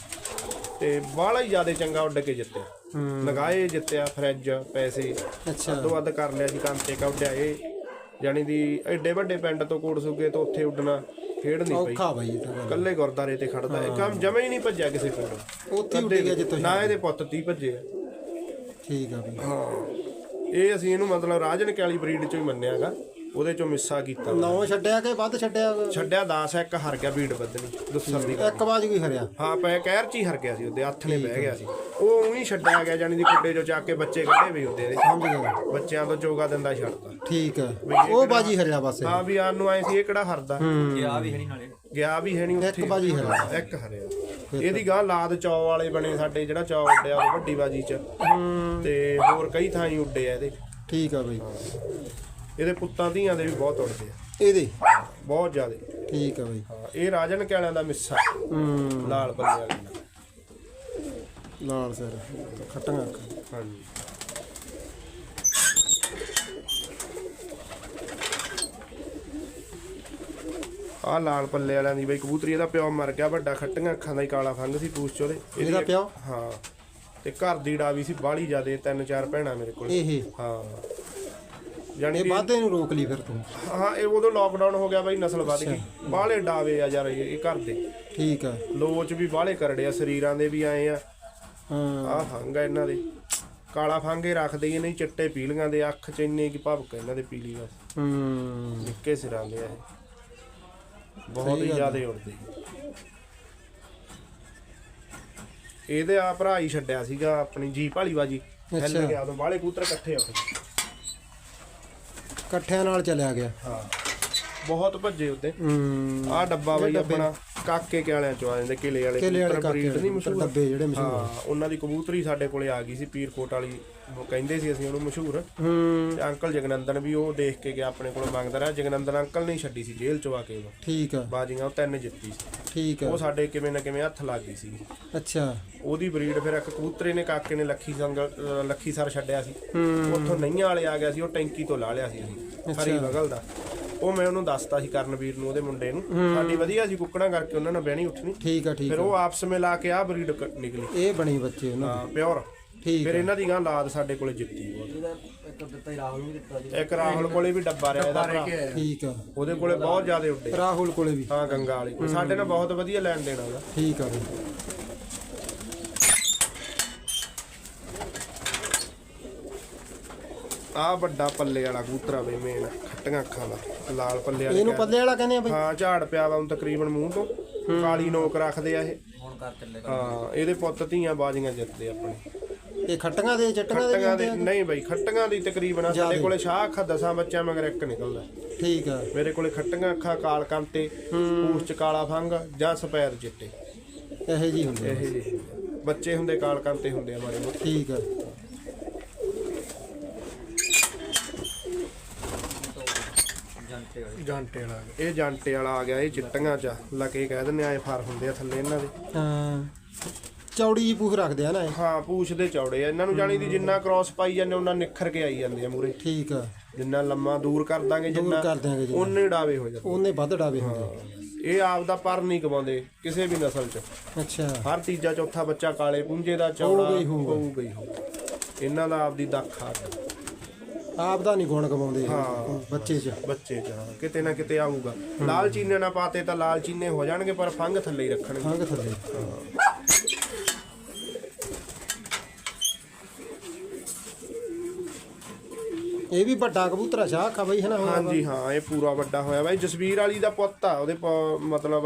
ਤੇ ਬਾਹਲਾ ਹੀ ਜ਼ਿਆਦਾ ਚੰਗਾ ਉੱਡ ਕੇ ਜਿੱਤਿਆ। ਨਗਾਏ ਜਿੱਤਿਆ ਫਰਿੱਜ ਪੈਸੇ। ਅੱਛਾ। ਤੋਂ ਵੱਧ ਕਰ ਲਿਆ ਜੀ ਕਾਂਤੇ ਕੌਡਿਆ ਇਹ। ਯਾਨੀ ਦੀ ਐਡੇ ਵੱਡੇ ਪਿੰਡ ਤੋਂ ਕੋਟ ਸੁਗੇ ਤੋਂ ਉੱਥੇ ਉੱਡਣਾ ਖੇਡ ਨਹੀਂ ਪਈ। ਔਖਾ ਬਾਈ ਇਹ ਤਾਂ ਗੱਲ। ਕੱਲੇ ਗੁਰਦਾਰੇ ਤੇ ਖੜਦਾ ਇਹ। ਕੰਮ ਜਮੇ ਹੀ ਨਹੀਂ ਭੱਜਿਆ ਕਿਸੇ ਪਿੰਡੋਂ। ਉੱਥੇ ਹੀ ਉੱਡ ਗਿਆ ਜਿੱਤੋਂ ਨਾ ਇਹਦੇ ਪੁੱਤ 30 ਭੱਜੇ ਆ। ਠੀਕ ਆ ਬਾਈ। ਹਾਂ। ਇਹ ਅਸੀਂ ਇਹਨੂੰ ਮਤਲਬ ਰਾਜਨ ਕਾਲੀ ਬਰੀਡ ਚੋਂ ਹੀ ਮੰਨਿਆਗਾ। ਉਹਦੇ ਚੋਂ ਮਿੱਸਾ ਕੀਤਾ। ਨੌ ਛੱਡਿਆ ਕਿ ਵੱਧ ਛੱਡਿਆ? ਛੱਡਿਆ 10 ਇੱਕ ਹਰ ਗਿਆ ਬੀੜ ਬੱਦਨੀ ਦੁੱਸਰ ਦੀ ਇੱਕ ਬਾਜ ਕੋਈ ਹਰਿਆ। ਹਾਂ ਪੈ ਕਹਿਰ ਚ ਹੀ ਹਰ ਗਿਆ ਸੀ ਉਹਦੇ ਹੱਥ ਨੇ ਬਹਿ ਗਿਆ ਸੀ। ਉਹ ਉਹੀ ਛੱਡਿਆ ਗਿਆ ਜਾਨੀ ਦੀ ਕੁੱਡੇ ਚੋਂ ਚੱਕ ਕੇ ਬੱਚੇ ਕੱਢੇ ਵੀ ਉਹਦੇ ਦੇ। ਸਮਝ ਗਿਆ। ਬੱਚਿਆਂ ਤੋਂ ਚੋਗਾ ਦਿੰਦਾ ਛੱਡਦਾ। ਠੀਕ ਆ ਉਹ ਬਾਜੀ ਹਰਿਆ ਬਸ। ਹਾਂ ਵੀ ਆਨ ਨੂੰ ਆਏ ਸੀ ਇਹ ਕਿਹੜਾ ਹਰਦਾ? ਇਹ ਆ ਵੀ ਹੈ ਨਹੀਂ ਨਾਲੇ। ਗਿਆ ਵੀ ਹੈ ਨਹੀਂ ਉੱਥੇ। ਇੱਕ ਬਾਜੀ ਹਰਿਆ। ਇੱਕ ਹਰਿਆ। ਇਹਦੀ ਗਾਂ ਲਾਦ ਚੌ ਵਾਲੇ ਬਣੇ ਸਾਡੇ ਜਿਹੜਾ ਚੌ ਉੱਡਿਆ ਉਹ ਵੱਡੀ ਬਾਜੀ ਚ। ਤੇ ਹੋਰ ਕਈ ਥਾਂ ਹੀ ਉੱਡੇ ਆ ਇਹਦੇ। ਠੀਕ ਆ ਬਾਈ। ਇਹਦੇ ਪੁੱਤਾਂ ਧੀਆਂ ਦੇ ਵੀ ਬਹੁਤ ਉੱਡਦੇ ਆ। ਇਹਦੇ? ਬਹੁਤ ਜ਼ਿਆਦੇ। ਠੀਕ ਆ ਬਾਈ। ਹਾਂ ਇਹ ਰਾਜਨ ਕਿਆਲਿਆਂ ਦਾ ਮਿੱਸਾ। ਹੂੰ। ਲਾਲ ਬੱਲੇ ਵਾਲੇ। ਲਾਲ ਸਰ। ਖੱਟੀਆਂ ਅੱਖਾਂ। ਹਾਂਜੀ। ਆ ਲਾਲ ਪੱਲੇ ਵਾਲਿਆਂ ਦੀ ਬਈ ਕਬੂਤਰੀ ਇਹਦਾ ਪਿਓ ਮਰ ਗਿਆ ਵੱਡਾ ਖੱਟੀਆਂ ਅੱਖਾਂ ਦਾ ਹੀ ਕਾਲਾ ਫੰਗ ਸੀ ਪੂਛ ਚ ਉਹਦੇ ਇਹਦੀ ਪਿਓ? ਹਾਂ। ਤੇ ਘਰ ਦੀ ਡਾਵੀ ਸੀ ਬਾਹਲੀ ਜ਼ਿਆਦੇ ਤਿੰਨ ਚਾਰ ਭੈਣਾਂ ਮੇਰੇ ਕੋਲ। ਇਹ ਹਾਂ। ਜਾਣੀ ਇਹ ਵਾਧੇ ਨੂੰ ਰੋਕ ਲਈ ਫਿਰ ਤੂੰ। ਹਾਂ ਇਹ ਉਦੋਂ ਲਾਕਡਾਊਨ ਹੋ ਗਿਆ ਬਈ ਨਸਲ ਵੱਧ ਗਈ। ਬਾਹਲੇ ਡਾਵੇ ਆ ਯਾਰ ਇਹ ਘਰ ਦੇ। ਠੀਕ ਆ। ਲੋਚ ਵੀ ਬਾਹਲੇ ਕਰੜੇ ਆ ਸਰੀਰਾਂ ਦੇ ਵੀ ਆਏ ਆ। ਹਾਂ। ਆਹ ਫੰਗ ਆ ਇਹਨਾਂ ਦੇ। ਕਾਲਾ ਫੰਗ ਰੱਖਦੇ ਹੀ ਨਹੀਂ ਚਿੱਟੇ ਪੀਲੀਆਂ ਦੇ ਅੱਖ ਚ ਇੰਨੇ ਕੀ ਭਵਕ ਇਹਨਾਂ ਦੇ ਪੀਲੀ ਬਸ। ਹੂੰ। ਨਿੱਕੇ ਸਿਰਾਂ ਦੇ ਆ ਇਹ। ਬਹੁਤ ਹੀ ਜ਼ਿਆਦੇ ਉੜਦੇ। ਇਹਦੇ ਆ ਭਰਾ ਹੀ ਛੱਡਿਆ ਸੀਗਾ ਆਪਣੀ ਜੀਪ ਵਾਲੀ ਬਾਜੀ। ਅੱਛਾ। ਗਿਆ ਉਦੋਂ ਬਾਹਲੇ ਕੂਤਰ ਇਕੱਠੇ ਹੋ ਗਏ। ਇਕੱਠਿਆਂ ਨਾਲ ਚਲਿਆ ਗਿਆ। ਹਾਂ ਬਹੁਤ ਭੱਜੇ ਉੱਤੇ ਹੂੰ। ਆਹ ਡੱਬਾ ਬਈ ਆਪਣਾ ਕਾਕੇ ਕੇ ਵਾਲਿਆਂ ਚੋਂ ਆ ਜਾਂਦੇ ਕਿਲੇ ਵਾਲੇ ਕਿਲੇ ਵਾਲੇ ਕਬੂਤਰ ਕਾਕੇ ਨਹੀਂ ਮਸ਼ਹੂਰ। ਡੱਬੇ ਜਿਹੜੇ ਮਸ਼ਹੂਰ। ਹਾਂ ਉਹਨਾਂ ਦੀ ਕਬੂਤਰੀ ਸਾਡੇ ਕੋਲੇ ਆ ਗਈ ਸੀ ਪੀਰਕੋਟ ਵਾਲੀ ਉਹ ਕਹਿੰਦੇ ਸੀ ਅਸੀਂ ਉਹਨੂੰ ਮਸ਼ਹੂਰ। ਹੂੰ। ਤੇ ਅੰਕਲ ਜਗਨੰਦਨ ਵੀ ਉਹ ਦੇਖ ਕੇ ਗਿਆ ਆਪਣੇ ਕੋਲ ਮੰਗਦਾ ਰਿਹਾ। ਜਗਨੰਦਨ ਅੰਕਲ ਨੇ ਹੀ ਛੱਡੀ ਸੀ ਜੇਲ੍ਹ ਚੋਂ ਆ ਕੇ ਉਹ। ਠੀਕ ਆ। ਬਾਜੀਆਂ ਉਹ ਤਿੰਨ ਜਿੱਤੀ ਸੀ। ਠੀਕ ਆ। ਉਹ ਸਾਡੇ ਕਿਵੇਂ ਨਾ ਕਿਵੇਂ ਹੱਥ ਲੱਗ ਗਈ ਸੀ ਅੱਛਾ। ਉਹਦੀ ਬਰੀਡ ਫਿਰ ਇੱਕ ਕਬੂਤਰੇ ਨੇ ਕਾਕੇ ਨੇ ਲੱਖੀ ਸੰਗ ਅਹ ਲੱਖੀ ਸਰ ਛੱਡਿਆ ਸੀ। ਹੂੰ। ਉੱਥੋਂ ਨਈਆਂ ਵਾਲੇ ਆ ਗਿਆ ਸੀ ਉਹ ਟੈਂਕੀ ਤੋਂ ਲਾ ਲਿਆ ਸੀ ਅਸੀਂ ਹਰੀ ਬਗਲ ਦਾ। ਉਹ ਮੈਂ ਉਹਨੂੰ ਦੱਸਤਾ ਸੀ ਕਰਨਵੀਰ ਨੂੰ ਉਹਦੇ ਮੁੰਡੇ ਨੂੰ। ਸਾਡੀ ਵਧੀਆ ਸੀ ਕੁੱਕੜਾਂ ਕਰਕੇ ਉਹਨਾਂ ਨਾਲ ਬਹਿਣੀ ਉੱਠਣੀ। ਠੀਕ ਆ ਠੀਕ ਫਿਰ ਆ। ਉਹ ਆਪਸ ਵਿੱਚ ਲਾ ਕੇ ਆ ਬਰੀਡ ਨਿਕਲੀ। ਇਹ ਬਣੀ ਬੱਚੇ ਉਹਨਾਂ ਹਾਂ ਪਿਓਰ। ਠੀਕ ਫਿਰ ਇਹਨਾਂ ਦੀ ਗਾਂ ਲਾਦ ਸਾਡੇ ਕੋਲੇ ਜਿੱਤੀ ਬਹੁਤ। ਇੱਕ ਦਿੱਤਾ ਹੀ ਰਾਹੁਲ ਨੂੰ ਦਿੱਤਾ ਜੀ। ਇੱਕ ਰਾਹੁਲ ਕੋਲੇ ਵੀ ਡੱਬਾ ਰਿਹਾ ਇਹਦਾ ਭਰਾ। ਠੀਕ ਆ। ਉਹਦੇ ਕੋਲੇ ਬਹੁਤ ਜ਼ਿਆਦਾ ਉੱਡੇ। ਰਾਹੁਲ ਕੋਲੇ ਵੀ। ਹਾਂ ਗੰਗਾ ਵਾਲੀ। ਕੋਲ ਸਾਡੇ ਨਾਲ ਬਹੁਤ ਵਧੀਆ ਲੈਣ ਦੇਣਾ ਉਹਦਾ ਠੀਕ ਆ ਬਈ। ਆ ਵੱਡਾ ਪੱਲੇ ਵਾਲਾ ਕਬੂਤਰਾ ਬਈ ਮੇਨ ਖੱਟੀਆਂ ਅੱਖਾਂ ਦਾ ਲਾਲ ਪੱਲੇ ਵਾਲੇ ਇਹਨੂੰ ਪੱਲੇ ਵਾਲਾ ਕਹਿੰਦੇ ਆ ਬਈ। ਹਾਂ ਝਾੜ ਪਿਆ ਵਾ ਹੁਣ ਤਕਰੀਬਨ ਮੂੰਹ ਤੋਂ। ਕਾਲੀ ਨੋਕ ਰੱਖਦੇ ਆ ਇਹ। ਹੁਣ ਕਰ ਚੱਲੇ ਹਾਂ ਇਹਦੇ ਪੁੱਤ ਧੀਆਂ ਬਾਜੀਆਂ ਜਿੱਤਦੇ ਆਪਣੇ। ਇਹ ਖੱਟੀਆਂ ਦੇ ਚਟੀਆਂ ਦੇ ਖੱਟੀਆਂ ਆ? ਨਹੀਂ ਬਈ ਖੱਟੀਆਂ ਦੀ ਤਕਰੀਬਨ ਆ, ਸਾਡੇ ਕੋਲੇ ਸ਼ਾਹ ਅੱਖਾਂ ਦਸਾਂ ਬੱਚਿਆਂ ਮਗਰ ਇੱਕ ਨਿਕਲਦਾ। ਠੀਕ ਆ। ਮੇਰੇ ਕੋਲੇ ਖੱਟੀਆਂ ਅੱਖਾਂ ਕਾਲ ਕੰਤੇ ਪੂਛ ਚ ਕਾਲਾ ਫੰਗ ਜਾਂ ਸਪੈਰ ਚਿੱਟੇ। ਇਹੋ ਜੀ ਹੁੰਦੇ ਆ। ਇਹ ਜਿਹੇ ਬੱਚੇ ਹੁੰਦੇ ਕਾਲ ਕੰਤੇ ਹੁੰਦੇ ਆ ਮਾਰੇ ਮੋਟੇ। ਠੀਕ ਆ। ਜੰਟੇ ਵਾਲੇ ਜਾਂਟੇ ਵਾਲਾ ਇਹ ਜਾਂਟੇ ਵਾਲਾ ਆ ਗਿਆ ਇਹ ਚਿੱਟੀਆਂ ਚ ਲਕੇ ਕਹਿ ਦਿੰਦੇ ਆ ਇਹ ਫਰ ਹੁੰਦੇ ਆ ਥੱਲੇ ਇਹਨਾਂ ਦੇ। ਹਾਂ। ਚੌੜੀ ਜੀ ਪੂਖ ਰੱਖਦੇ ਆ ਨਾ ਇਹ। ਹਾਂ ਪੂਛ ਦੇ ਚੌੜੇ ਆ। ਇਹਨਾਂ ਨੂੰ ਜਾਣੀ ਦੀ ਜਿੰਨਾ ਕ੍ਰਾਸ ਪਾਈ ਜਾਂਦੇ ਉਹਨਾਂ ਨਿਖਰ ਕੇ ਆਈ ਜਾਂਦੇ ਆ ਮੂਰੇ ਠੀਕ ਆ। ਜਿੰਨਾ ਲੰਮਾ ਦੂਰ ਕਰ ਦਾਂਗੇ ਜਿੰਨਾ ਕਰ ਦਿਆਂਗੇ ਜੀ। ਉਹਨੇ ਡਾਵੇ ਹੋ ਜਾਂਦੇ। ਉਹਨੇ ਵੱਧ ਡਾਵੇ ਹੁੰਦੇ। ਇਹ ਆਪ ਦਾ ਪਰ ਨਹੀਂ ਕਮਾਉਂਦੇ ਕਿਸੇ ਵੀ ਨਸਲ ਚ। ਅੱਛਾ। ਹਰ ਤੀਜਾ ਚੌਥਾ ਬੱਚਾ ਕਾਲੇ ਪੁੰਜੇ ਦਾ ਚੌੜਾ ਹੋਊਗਾ ਹੀ ਹੋਊਗਾ। ਹੋਊਗਾ ਹੀ ਹੋਊਗਾ। ਇਹਨਾਂ ਦਾ ਆਪਦੀ ਦੱਖ ਆ। ਆਪ ਦਾ ਨਹੀਂ ਗੁਣ ਕਮਾਉਂਦੇ ਇਹ ਬੱਚੇ 'ਚ। ਬੱਚੇ ਚ ਹਾਂ। ਕਿਤੇ ਨਾ ਕਿਤੇ ਆਊਗਾ। ਲਾਲ ਚੀਨੇ ਨਾ ਪਾਤੇ ਤਾਂ ਲਾਲ ਚੀਨੇ ਹੋ ਜਾਣਗੇ ਪਰ ਫੰਗ ਥੱਲੇ ਹੀ ਰੱਖਣਗੇ। ਖੰਗ ਥੱਲੇ। ਇਹ ਵੀ ਵੱਡਾ ਕਬੂਤਰ ਆ ਸ਼ਾਹ ਆ ਬਈ ਹੈ ਨਾ? ਹੋਇਆ ਵਾ। ਹਾਂਜੀ ਹਾਂ ਇਹ ਪੂਰਾ ਵੱਡਾ ਹੋਇਆ ਇਹ ਜਸਵੀਰ ਵਾਲੀ ਦਾ ਪੁੱਤ ਆ ਉਹਦੇ ਪ- ਮਤਲਬ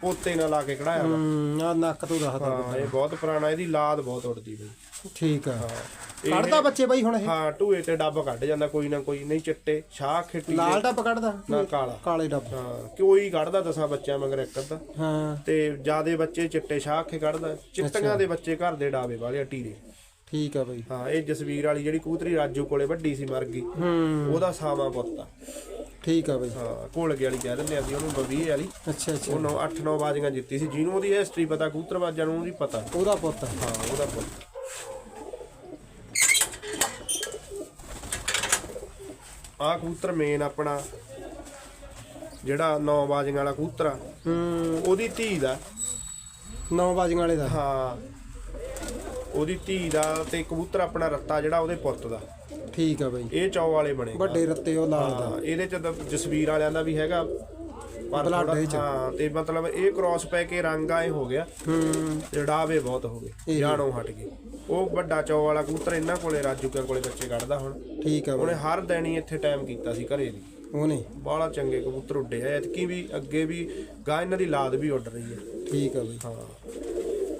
ਪੋਤੇ ਨਾਲ ਲਾ ਕੇ ਖੜਾਇਆ ਵਾ। ਹੂੰ ਆ ਨੱਕ ਤੋਂ ਦੱਸਦਾ ਹਾਂ ਇਹ ਬਹੁਤ ਪੁਰਾਣਾ ਇਹਦੀ ਲਾਦ ਬਹੁਤ ਉੱਡਦੀ ਬਈ ਠੀਕ ਆ। ਇਹ- ਕੱਢਦਾ ਬੱਚੇ ਬਈ ਹੁਣ ਇਹ? ਹਾਂ ਟੂਏ ਤੇ ਡੱਬ ਕੱਢ ਜਾਂਦਾ ਕੋਈ ਨਾ ਕੋਈ ਨਹੀਂ ਚਿੱਟੇ ਸ਼ਾਹ ਖੇਟੀ ਲਾਲ ਡੱਬ ਕੱਢਦਾ? ਨਾ ਕਾਲਾ। ਕਾਲੇ ਡੱਬ। ਹਾਂ ਕੋਈ ਕੱਢਦਾ ਦਸਾਂ ਬੱਚਿਆਂ ਮਗਰ ਇੱਕ ਅੱਧਾ। ਹਾਂ। ਤੇ ਜਿਆਦੇ ਬੱਚੇ ਚਿੱਟੇ ਸ਼ਾਹ ਖੇ ਕੱਢਦਾ। ਚਿੱਟੀਆਂ ਦੇ ਬੱਚੇ ਘਰ ਦੇ ਡਾਵੇ ਵਾਲੇ ਆ ਟੀਰੇ ਠੀਕ ਆ ਬਈ। ਹਾਂ ਇਹ ਜਸਵੀਰ ਵਾਲੀ ਜਿਹੜੀ ਕੂਤਰੀ ਰਾਜੂ ਕੋਲੇ ਵੱਡੀ ਸੀ ਮਰ ਗਈ ਹੂੰ। ਉਹਦਾ ਸਾਵਾ ਪੁੱਤ ਆ। ਠੀਕ ਆ ਬਈ। ਹਾਂ ਘੋਲਗੇ ਵਾਲੀ ਕਹਿ ਦਿੰਦੇ ਅਸੀਂ ਉਹਨੂੰ ਬਵੀ ਵਾਲੀ। ਅੱਛਾ ਅੱਛਾ। ਉਹ 8 9 ਬਾਜ਼ੀਆਂ ਜਿੱਤੀ ਸੀ। ਜਿਹਨੂੰ ਉਹਦੀ ਹਿਸਟਰੀ ਪਤਾ ਕਬੂਤਰਬਾਜ਼ਾਂ ਨੂੰ ਉਹਦੀ ਪਤਾ। ਉਹਦਾ ਪੁੱਤ ਆ। ਹਾਂ ਉਹਦਾ ਪੁੱਤ। ਆ ਕਬੂਤਰ ਮੇਨ ਆਪਣਾ ਜਿਹੜਾ 9 ਬਾਜ਼ੀਆਂ ਵਾਲਾ ਕਬੂਤਰ ਆ। ਹੂੰ। ਉਹਦੀ ਧੀ ਦਾ। 9 ਬਾਜੀਆਂ ਵਾਲੇ ਦਾ। ਹਾਂ। ਉਹਦੀ ਧੀ ਦਾ ਤੇ ਕਬੂਤਰ ਆਪਣਾ ਰੱਤਾ ਜਿਹੜਾ ਉਹਦੇ ਪੁੱਤ ਦਾ। ਠੀਕ ਆ ਬਈ। ਇਹ ਚੌ ਵਾਲੇ ਬਣੇ। ਵੱਡੇ ਰੱਤੇ ਉਹ ਲਾਲ ਦਾ। ਹਾਂ ਇਹਦੇ ਚ ਤਾਂ ਜਸਵੀਰ ਵਾਲਿਆਂ ਦਾ ਵੀ ਹੈਗਾ। ਪਰ ਬਲੱਡ ਥੋੜ੍ਹਾ- ਇਹ ਚ। ਹਾਂ ਤੇ ਮਤਲਬ ਇਹ ਕ੍ਰਾਸ ਪੈ ਕੇ ਰੰਗ ਆਏ ਹੋ ਗਿਆ। ਹੂੰ। ਡਾਵੇ ਬਹੁਤ ਹੋ ਗਏ। ਇਹ। ਜਾਣੋਂ ਹਟ ਗਏ। ਉਹ ਵੱਡਾ ਚੌ ਵਾਲਾ ਕਬੂਤਰ ਇਹਨਾਂ ਕੋਲੇ ਰਾਜੂ ਕੇ ਕੋਲੇ ਬੱਚੇ ਕੱਢਦਾ ਹੁਣ। ਠੀਕ ਆ ਬਈ। ਉਹਨੇ ਹਰ ਹੀ ਇੱਥੇ ਟਾਈਮ ਕੀਤਾ ਸੀ ਘਰੇ ਦੀ ਉਹਨੇ? ਬਾਹਲਾ ਚੰਗੇ ਕਬੂਤਰ ਉੱਡੇ ਆ। ਐਤਕੀ ਵੀ ਅੱਗੇ ਵੀ ਗਾਂ ਇਹਨਾਂ ਦੀ ਲਾਦ ਵੀ ਉੱਡ ਰਹੀ ਹੈ ਠੀਕ ਆ ਬਈ। ਹਾਂ।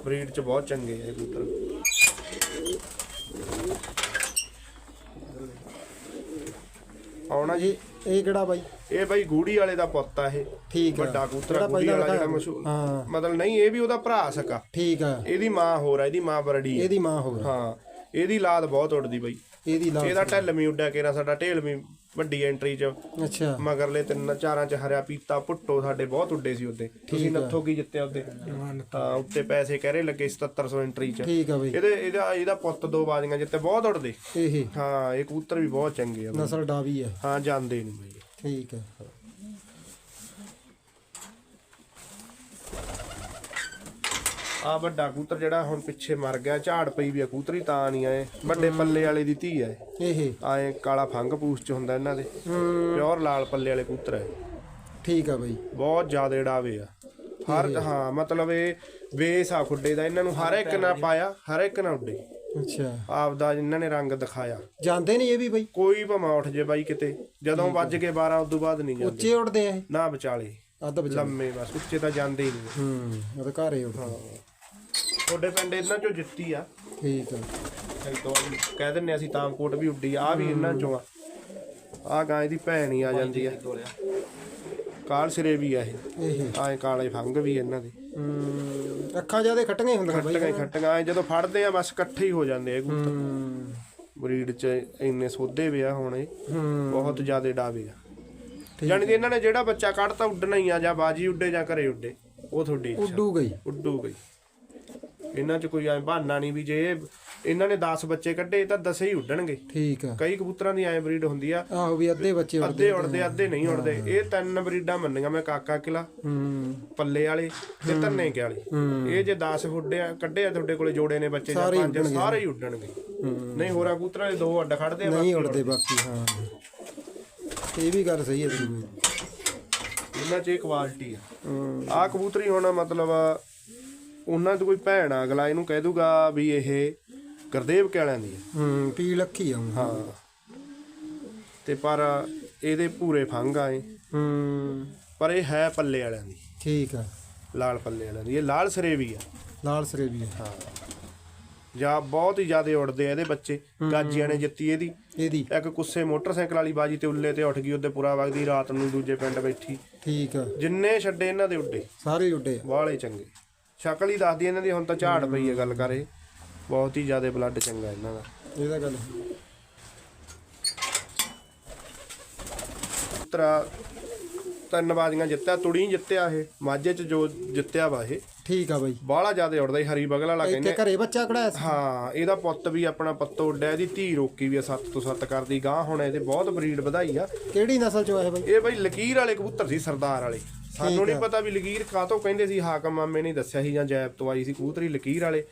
ਬਰੀਡ ਚ ਬਹੁਤ ਚੰਗੇ ਆ ਇਹ ਕਬੂਤਰ। ਆਉਣਾ ਜੀ ਇਹ ਕਿਹੜਾ ਬਾਈ? ਇਹ ਬਾਈ ਗੂੜੀ ਵਾਲੇ ਦਾ ਪੁੱਤ ਆ ਇਹ। ਠੀਕ ਆ। ਵੱਡਾ ਜਿਹੜਾ ਆ, ਗੂੜੀ ਪਹਿਲਾਂ ਵਾਲਾ ਜਿਹੜਾ। ਮਸ਼ਹੂਰ। ਹਾਂ। ਮਤਲਬ ਨਹੀਂ ਇਹ ਵੀ ਉਹਦਾ ਭਰਾ ਸਕਾ। ਠੀਕ ਆ। ਇਹਦੀ ਮਾਂ ਹੋਰ ਆ ਇਹਦੀ ਮਾਂ ਬਰੜੀ ਆ। ਇਹਦੀ ਮਾਂ ਹੋ ਗਈ ਹਾਂ ਇਹਦੀ ਲਾਦ ਬਹੁਤ ਉੱਡਦੀ ਬਈ। ਇਹਦੀ ਲਾ ਇਹਦਾ ਢਿੱਲ ਵੀ ਉੱਡਿਆ ਕੇਰਾ ਸਾਡਾ ਢੇਲ ਵੀ ਵੱਡੀ ਐਂਟਰੀ ਚ। ਅੱਛਾ। ਮਗਰਲੇ ਤਿੰਨ ਚਾਰਾਂ ਚ ਹਰਿਆ ਪੀਤਾ ਪੁੱਟੋ ਸਾਡੇ ਬਹੁਤ ਉੱਡੇ ਸੀ ਉੱਤੇ ਤੁਸੀਂ ਨੱਥੋ ਕੀ ਜਿੱਤਿਆ ਉੱਤੇ ਹਾਂ ਉੱਤੇ ਪੈਸੇ ਕਹਿਰੇ ਲੱਗੇ 7700 ਐਂਟਰੀ ਚ। ਠੀਕ ਆ ਬਈ। ਇਹਦੇ ਇਹਦਾ ਇਹਦਾ ਪੁੱਤ ਦੋ ਬਾਜ਼ੀਆਂ ਜਿੱਤੇ ਬਹੁਤ ਉੱਡਦੇ। ਇਹ। ਹਾਂ ਇਹ ਕਬੂਤਰ ਵੀ ਬਹੁਤ ਚੰਗੇ ਆ। ਨਸਲ ਡਾਵੀ ਆ। ਹਾਂ ਜਾਂਦੇ ਨਹੀਂ ਬਈ। ਠੀਕ ਆ। ਆ ਵੱਡਾ ਕਬੂਤਰ ਜਿਹੜਾ ਹੁਣ ਪਿੱਛੇ ਮਰ ਗਿਆ ਝਾੜ ਪਈ ਵੀ ਆ ਕਬੂਤਰੀ ਤਾਂ ਨਹੀਂ ਆਏ। ਵੱਡੇ ਪੱਲੇ ਵਾਲੇ ਦੀ ਧੀ ਆ ਇਹ। ਆਏ ਕਾਲਾ ਫੰਗ ਪੂਛ ਚ ਹੁੰਦਾ ਇਹਨਾਂ ਦੇ। ਪਿਓਰ ਲਾਲ ਪੱਲੇ ਵਾਲੇ ਕਬੂਤਰ ਹੈ ਠੀਕ ਆ ਬਈ। ਬਹੁਤ ਜ਼ਿਆਦਾ ਡਾਵੇ ਆ। ਹਰ ਹਾਂ ਮਤਲਬ ਇਹ ਵੇਸ ਆ ਖੁੱਡੇ ਦਾ। ਇਹਨਾਂ ਨੂੰ ਹਰ ਇੱਕ ਨਾ ਪਾਇਆ ਹਰ ਇੱਕ ਨਾ ਉੱਡੇ। ਅੱਛਾ। ਆਪਦਾ ਇਹਨਾਂ ਨੇ ਰੰਗ ਦਿਖਾਇਆ। ਜਾਂਦੇ ਨਹੀਂ ਇਹ ਵੀ ਬਈ? ਕੋਈ ਭਾਵੇਂ ਉੱਠ ਜੇ ਬਾਈ ਕਿਤੇ। ਜਦੋਂ ਵੱਜ ਕੇ 12 ਉਦੋਂ ਬਾਅਦ ਨਹੀਂ ਜਾਂਦੇ। ਉੱਚੇ ਉੱਡਦੇ ਆ ਨਾ ਵਿਚਾਲੇ। ਅੱਧ ਲੰਮੇ ਬਸ ਉੱਚੇ ਤਾਂ ਜਾਂਦੇ ਹੀ ਨਹੀਂ। ਹੂੰ ਉਹਦੇ ਘਰ ਹੀ। ਤੁਹਾਡੇ ਪਿੰਡ ਇਹਨਾਂ ਚੋਂ ਜਿੱਤੀ ਆ। ਠੀਕ ਆ। ਇੱਕ ਤੋਂ ਕਹਿ ਦਿੰਨੇ ਅਸੀਂ ਤਾਮਕੋਟ ਵੀ ਉੱਡੀ ਆ ਵੀ ਇਹਨਾਂ ਚੋਂ ਆ। ਆ ਗਾਂ ਦੀ ਭੈਣ ਹੀ ਆ ਜਾਂਦੀ ਆ। ਕਾਲ ਸਿਰੇ ਵੀ ਆ ਇਹ। ਇਹ। ਆਏ ਕਾਲੇ ਫੰਗ ਵੀ ਇਹਨਾਂ ਦੇ। ਅੱਖਾਂ ਜਿਆਦੇ ਖੱਟੀਆਂ ਹੀ ਹੁੰਦੀਆਂ ਬਾਈ। ਖੱਟੀਆਂ ਖੱਟੀਆਂ ਐ ਜਦੋਂ ਫੜਦੇ ਆ ਬਸ ਇਕੱਠੇ ਹੀ ਹੋ ਜਾਂਦੇ ਆ ਕਬੂਤਰ ਬਰੀਡ ਚ ਇੰਨੇ ਸੋਧੇ ਵਿਆ ਹੁਣ ਬਹੁਤ ਜ਼ਿਆਦੇ ਡਾਵੇ ਆ। ਜਾਣੀ ਕਿ ਇਹਨਾਂ ਨੇ ਜਿਹੜਾ ਬੱਚਾ ਕੱਢਤਾ ਉੱਡਣਾ ਹੀ ਆ ਜਾਂ ਬਾਜੀ ਉੱਡੇ ਜਾਂ ਘਰੇ ਉੱਡੇ ਉਹ ਤੁਹਾਡੀ ਇੱਛਾ। ਉੱਡੂ ਗਈ। ਉੱਡੂ ਗਈ। ਇਹਨਾਂ ਚ ਕੋਈ ਐ ਬਹਾਨਾ ਨਹੀਂ ਵੀ ਜੇ ਇਹ- ਇਹਨਾਂ ਨੇ 10 ਬੱਚੇ ਕੱਢੇ ਤਾਂ 10 ਹੀ ਉੱਡਣਗੇ। ਠੀਕ ਆ। ਕਈ ਕਬੂਤਰਾਂ ਦੀ ਐ ਬਰੀਡ ਹੁੰਦੀ ਆ। ਆਹੋ ਵੀ ਅੱਧੇ ਬੱਚੇ ਉੱਡਦੇ ਅੱਧੇ ਉੜਦੇ ਅੱਧੇ ਨਹੀਂ ਉੜਦੇ ਇਹ ਤਿੰਨ ਬਰੀਡਾਂ ਮੰਨੀਆਂ ਮੈਂ ਕਾਕਾ ਕਿਲਾ ਹੂੰ। ਪੱਲੇ ਵਾਲੇ ਤੇ ਧੰਨੇ ਕੇ ਵਾਲੇ ਇਹ ਜੇ 10 ਫੁੱਡੇ ਕੱਢੇ ਆ ਤੁਹਾਡੇ ਕੋਲੇ ਜੋੜੇ ਨੇ ਬੱਚੇ ਜਾਂ ਪੰਜ ਸਾਰੇ ਹੀ ਉੱਡਣਗੇ। ਨਹੀਂ ਹੋਰਾਂ ਕਬੂਤਰਾਂ ਦੇ ਦੋ ਅੱਡ ਖੜਦੇ ਆ ਨਹੀਂ ਉੜਦੇ ਬਾਕੀ ਹਾਂ। ਇਹ ਵੀ ਗੱਲ ਸਹੀ ਹੈ ਬਾਈ। ਇਹਨਾਂ 'ਚ ਇਹ ਕੁਆਲਿਟੀ ਆ। ਆ ਕਬੂਤਰੀ ਹੁਣ ਮਤਲਬ ਉਹਨਾਂ ਦੀ ਕੋਈ ਭੈਣ ਆ ਅਗਲਾ ਇਹਨੂੰ ਕਹਿ ਦੂਗਾ ਵੀ ਇਹ ਗੁਰਦੇਵ ਕੇ ਵਾਲਿਆਂ ਦੀ ਆ। ਹੂੰ ਪੀ ਲੱਖੀ ਆਉਂ ਹਾਂ। ਤੇ ਪਰ ਇਹਦੇ ਪੂਰੇ ਫੰਗ ਆਏ ਹੂੰ। ਪਰ ਇਹ ਹੈ ਪੱਲੇ ਵਾਲਿਆਂ ਦੀ। ਠੀਕ ਆ। ਲਾਲ ਪੱਲੇ ਵਾਲਿਆਂ ਦੀ। ਇਹ ਲਾਲ ਸਰੇਵੀ ਆ। ਲਾਲ ਸਰੇ ਵੀ ਆ। ਹਾਂ। ਜਾਂ ਬਹੁਤ ਹੀ ਜ਼ਿਆਦਾ ਉੜਦੇ ਆ ਇਹਦੇ ਬੱਚੇ। ਗਾਜੀਆਂ ਨੇ ਜਿੱਤੀ ਇਹਦੀ। ਇਹਦੀ। ਇੱਕ ਕੁੱਸੇ ਮੋਟਰਸਾਈਕਲ ਵਾਲੀ ਬਾਜੀ ਤੇ ਉੱਲੇ ਤੇ ਉੱਠ ਗਈ ਉਹਦੇ ਪੂਰਾ ਵਗਦੀ ਰਾਤ ਨੂੰ ਦੂਜੇ ਪਿੰਡ ਬੈਠੀ। ਠੀਕ ਆ। ਜਿੰਨੇ ਛੱਡੇ ਇਹਨਾਂ ਦੇ ਉੱਡੇ। ਸਾਰੇ ਹੀ ਉੱਡੇ। ਵਾਲੇ ਚੰਗੇ। ਸ਼ਕਲ ਹੀ ਦੱਸਦੀ ਇਹਨਾਂ ਦੀ ਹੁਣ ਤਾਂ ਝਾੜ ਪਈ ਹੈ ਗੱਲ ਕਰੇ ਬਹੁਤ ਹੀ ਜ਼ਿਆਦਾ ਬਲੱਡ ਚੰਗਾ ਇਹਨਾਂ ਦਾ। ਇਹਦਾ ਗੱਲ ਤਰਾ ਤਿੰਨ ਬਾਜ਼ੀਆਂ ਜਿੱਤਿਆ ਤੁੜੀ ਜਿੱਤਿਆ ਇਹ ਮਾਝੇ ਚ ਜੋ ਜਿੱਤਿਆ ਵਾ ਇਹ। ਠੀਕ ਆ ਬਾਈ। ਬਾਹਲਾ ਜ਼ਿਆਦਾ ਉੜਦਾ ਸੀ ਹਰੀ ਬਗਲ ਵਾਲਾ ਇੱਥੇ ਕਹਿੰਦੇ ਘਰੇ ਬੱਚਾ ਕਢਾਇਆ ਸੀ। ਹਾਂ ਇਹਦਾ ਪੁੱਤ ਵੀ ਆਪਣਾ ਪੱਤੋ ਉੱਡਿਆ ਇਹਦੀ ਧੀ ਰੋਕੀ ਵੀ ਆ ਸੱਤ ਤੋਂ ਸੱਤ ਕਰਦੀ ਗਾਂ ਹੁਣ ਇਹਦੇ ਬਹੁਤ ਬਰੀਡ ਵਧਾਈ ਆ। ਕਿਹੜੀ ਨਸਲ ਚੋਂ ਆਇਆ ਬਾਈ? ਇਹ ਬਈ ਲਕੀਰ ਵਾਲੇ ਕਬੂਤਰ ਸੀ ਸਰਦਾਰ ਵਾਲੇ। ਸਾਨੂੰ ਨਹੀਂ ਪਤਾ ਵੀ ਲਕੀਰ ਕਾਤੋਂ ਕਹਿੰਦੇ ਸੀ ਹਾਕਮ ਮਾਮੇ ਨੇ ਦੱਸਿਆ ਸੀ ਜਾਂ ਜੈਬ ਤੋਂ ਆਈ ਸੀ ਕਬੂਤਰੀ ਲਕੀਰ ਵਾਲੇ।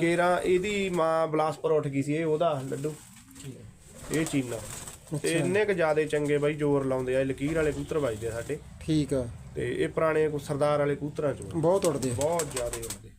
ਕੇਰਾ ਇਹਦੀ ਮਾਂ ਬਲਾਸਪੁਰ ਉੱਠ ਗਈ ਸੀ ਇਹ ਉਹਦਾ ਲੱਡੂ। ਇਹ ਚੀਨਾ। ਤੇ ਇੰਨੇ ਕ ਜਿਆਦੇ ਚੰਗੇ ਬਾਈ ਜ਼ੋਰ ਲਾਉਂਦੇ ਆ ਲਕੀਰ ਵਾਲੇ ਕਬੂਤਰ ਵੱਜਦੇ ਆ ਸਾਡੇ। ਠੀਕ ਆ। ਤੇ ਇਹ ਪੁਰਾਣੇ ਕੋ- ਸਰਦਾਰ ਵਾਲੇ ਕਬੂਤਰਾਂ ਚੋਂ। ਬਹੁਤ ਉੱਡਦੇ ਆ। ਬਹੁਤ ਜਿਆਦੇ ਹੁੰਦੇ